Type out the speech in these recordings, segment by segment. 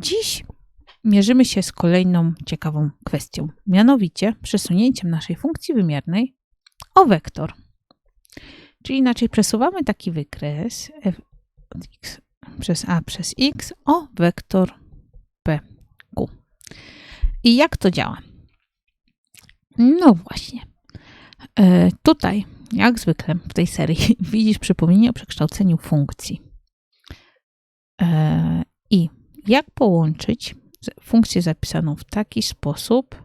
Dziś mierzymy się z kolejną ciekawą kwestią, mianowicie przesunięciem naszej funkcji wymiernej o wektor. Czyli inaczej przesuwamy taki wykres f x przez a przez x o wektor pq. I jak to działa? No właśnie. E, tutaj, jak zwykle w tej serii, widzisz przypomnienie o przekształceniu funkcji. E, jak połączyć funkcję zapisaną w taki sposób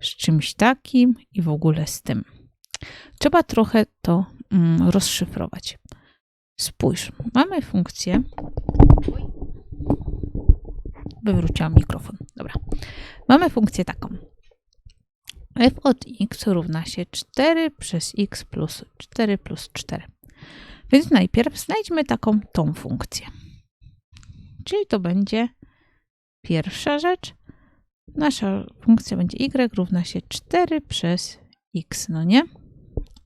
z czymś takim i w ogóle z tym. Trzeba trochę to mm, rozszyfrować. Spójrz, mamy funkcję. Wywróciłam mikrofon. Dobra. Mamy funkcję taką. f od x równa się 4 przez x plus 4 plus 4. Więc najpierw znajdźmy taką tą funkcję. Czyli to będzie pierwsza rzecz. Nasza funkcja będzie y równa się 4 przez x, no nie?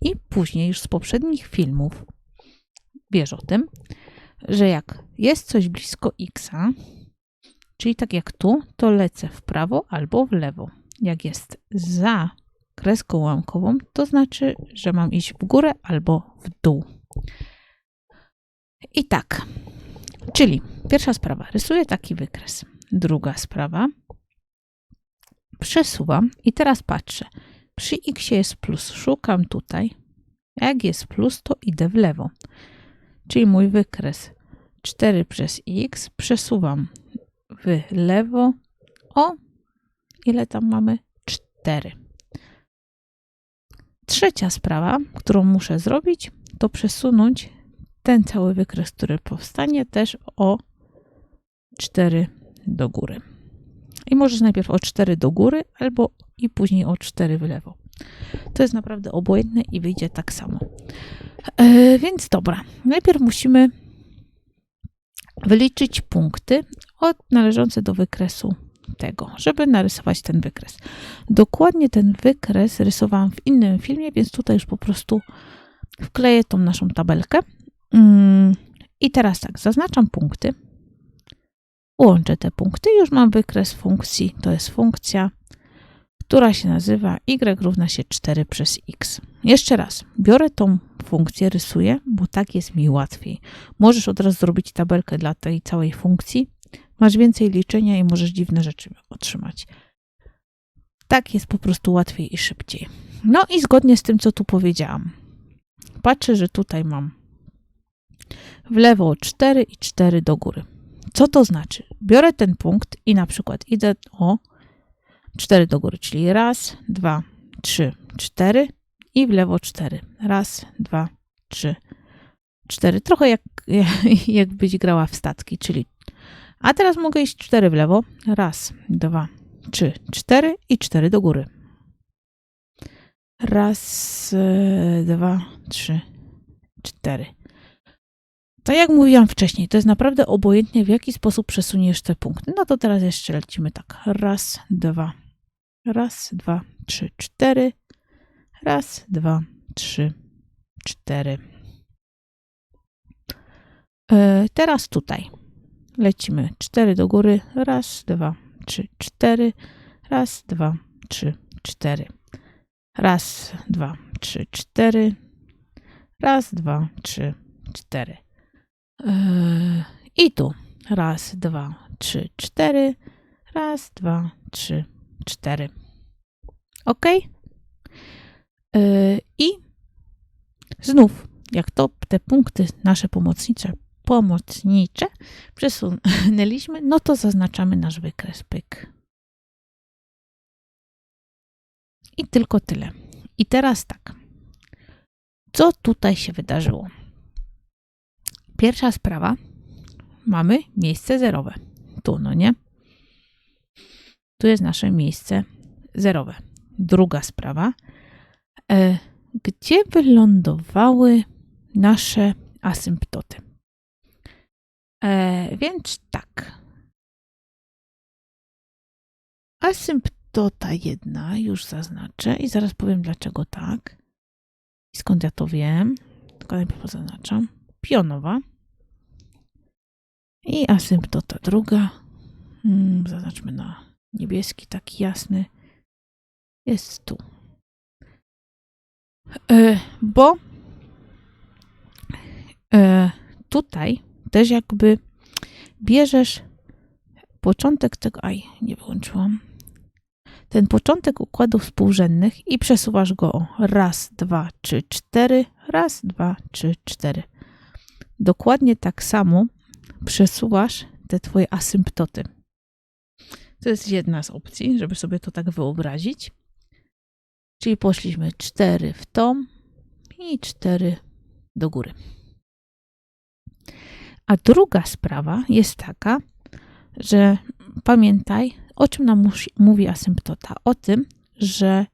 I później już z poprzednich filmów wiesz o tym, że jak jest coś blisko x, czyli tak jak tu, to lecę w prawo albo w lewo. Jak jest za kreską łamkową, to znaczy, że mam iść w górę albo w dół. I tak, czyli pierwsza sprawa, rysuję taki wykres. Druga sprawa, przesuwam i teraz patrzę. Przy x jest plus, szukam tutaj. Jak jest plus, to idę w lewo. Czyli mój wykres 4 przez x przesuwam w lewo o ile tam mamy? 4. Trzecia sprawa, którą muszę zrobić, to przesunąć ten cały wykres, który powstanie, też o 4 do góry. I możesz najpierw o 4 do góry, albo i później o 4 w lewo. To jest naprawdę obojętne i wyjdzie tak samo. E, więc dobra, najpierw musimy wyliczyć punkty od, należące do wykresu tego, żeby narysować ten wykres. Dokładnie ten wykres rysowałam w innym filmie, więc tutaj już po prostu wkleję tą naszą tabelkę. Mm, I teraz tak, zaznaczam punkty. Łączę te punkty. Już mam wykres funkcji. To jest funkcja, która się nazywa y równa się 4 przez x. Jeszcze raz, biorę tą funkcję, rysuję, bo tak jest mi łatwiej. Możesz od razu zrobić tabelkę dla tej całej funkcji. Masz więcej liczenia i możesz dziwne rzeczy otrzymać. Tak jest po prostu łatwiej i szybciej. No i zgodnie z tym, co tu powiedziałam. Patrzę, że tutaj mam w lewo 4 i 4 do góry. Co to znaczy? Biorę ten punkt i na przykład idę o 4 do góry, czyli raz, dwa, trzy, cztery i w lewo 4. Raz, dwa, trzy, cztery. Trochę jak, jak być grała w statki, czyli a teraz mogę iść 4 w lewo. Raz, dwa, trzy, cztery i 4 do góry. Raz, e, dwa, trzy, cztery. Tak jak mówiłam wcześniej, to jest naprawdę obojętnie, w jaki sposób przesuniesz te punkty. No to teraz jeszcze lecimy tak. Raz, dwa, raz, dwa, trzy, cztery. Raz, dwa, trzy, cztery. Yy, teraz tutaj lecimy cztery do góry. Raz, dwa, trzy, cztery. Raz, dwa, trzy, cztery. Raz, dwa, trzy, cztery. Raz, dwa, trzy, cztery. I tu. Raz, dwa, trzy, cztery. Raz, dwa, trzy, cztery. Ok? I znów, jak to te punkty nasze pomocnicze, pomocnicze przesunęliśmy, no to zaznaczamy nasz wykres pyk. I tylko tyle. I teraz tak. Co tutaj się wydarzyło? Pierwsza sprawa, mamy miejsce zerowe. Tu, no nie? Tu jest nasze miejsce zerowe. Druga sprawa, e, gdzie wylądowały nasze asymptoty? E, więc tak. Asymptota jedna już zaznaczę i zaraz powiem dlaczego tak. I skąd ja to wiem? Tylko najpierw zaznaczam. Pionowa. I asymptota druga Mm, zaznaczmy na niebieski, taki jasny. Jest tu. E, bo e, tutaj też jakby bierzesz początek tego. Aj, nie wyłączyłam. Ten początek układów współrzędnych i przesuwasz go raz, dwa, trzy, cztery, raz, dwa, trzy, cztery. Dokładnie tak samo przesuwasz te twoje asymptoty. To jest jedna z opcji, żeby sobie to tak wyobrazić. Czyli poszliśmy 4 w tą i 4 do góry. A druga sprawa jest taka, że pamiętaj, o czym nam mówi asymptota? O tym, że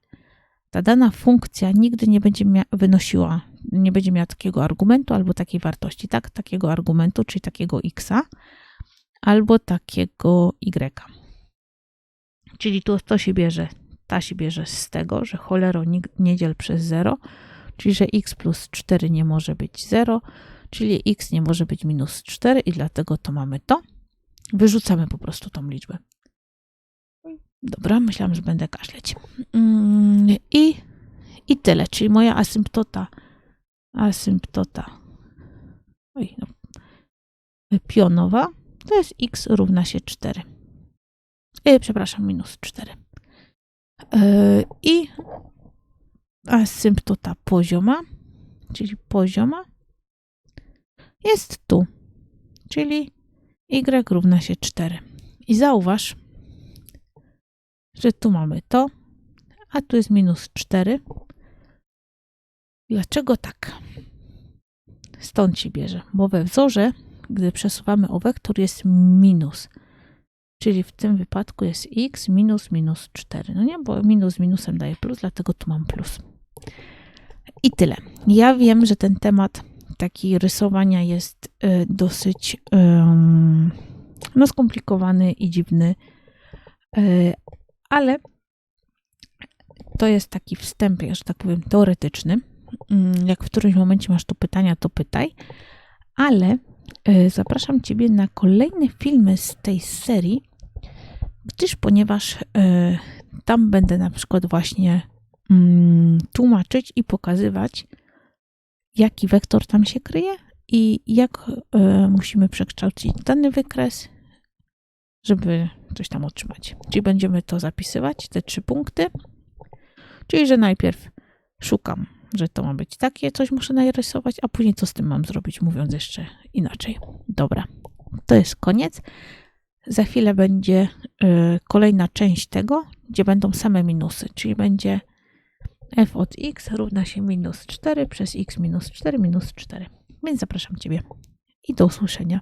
ta dana funkcja nigdy nie będzie wynosiła, nie będzie miała takiego argumentu albo takiej wartości, tak? Takiego argumentu, czyli takiego x, albo takiego y. Czyli tu to się bierze, ta się bierze z tego, że cholero nie dziel przez 0, czyli że x plus 4 nie może być 0, czyli x nie może być minus 4 i dlatego to mamy to. Wyrzucamy po prostu tą liczbę. Dobra, myślałam, że będę kaszleć. Mm, I, I tyle, czyli moja asymptota, asymptota oj, no, pionowa to jest x równa się 4. E, przepraszam, minus 4. E, I asymptota pozioma, czyli pozioma, jest tu, czyli y równa się 4. I zauważ, że tu mamy to, a tu jest minus 4. Dlaczego tak? Stąd się bierze, bo we wzorze, gdy przesuwamy o wektor, jest minus. Czyli w tym wypadku jest x minus minus 4. No nie, bo minus minusem daje plus, dlatego tu mam plus. I tyle. Ja wiem, że ten temat taki rysowania jest y, dosyć ym, no, skomplikowany i dziwny, y, ale to jest taki wstęp, że tak powiem, teoretyczny. Mm, Jak w którymś momencie masz tu pytania, to pytaj, ale y, zapraszam Ciebie na kolejne filmy z tej serii, gdyż ponieważ y, tam będę na przykład właśnie mm, tłumaczyć i pokazywać, jaki wektor tam się kryje i jak y, musimy przekształcić dany wykres, żeby coś tam otrzymać. Czyli będziemy to zapisywać, te trzy punkty. Czyli, że najpierw szukam, że to ma być takie, coś muszę narysować, a później co z tym mam zrobić, mówiąc jeszcze inaczej. Dobra, to jest koniec. Za chwilę będzie y, kolejna część tego, gdzie będą same minusy, czyli będzie f od x równa się minus 4 przez x minus 4 minus 4. Więc zapraszam Ciebie i do usłyszenia.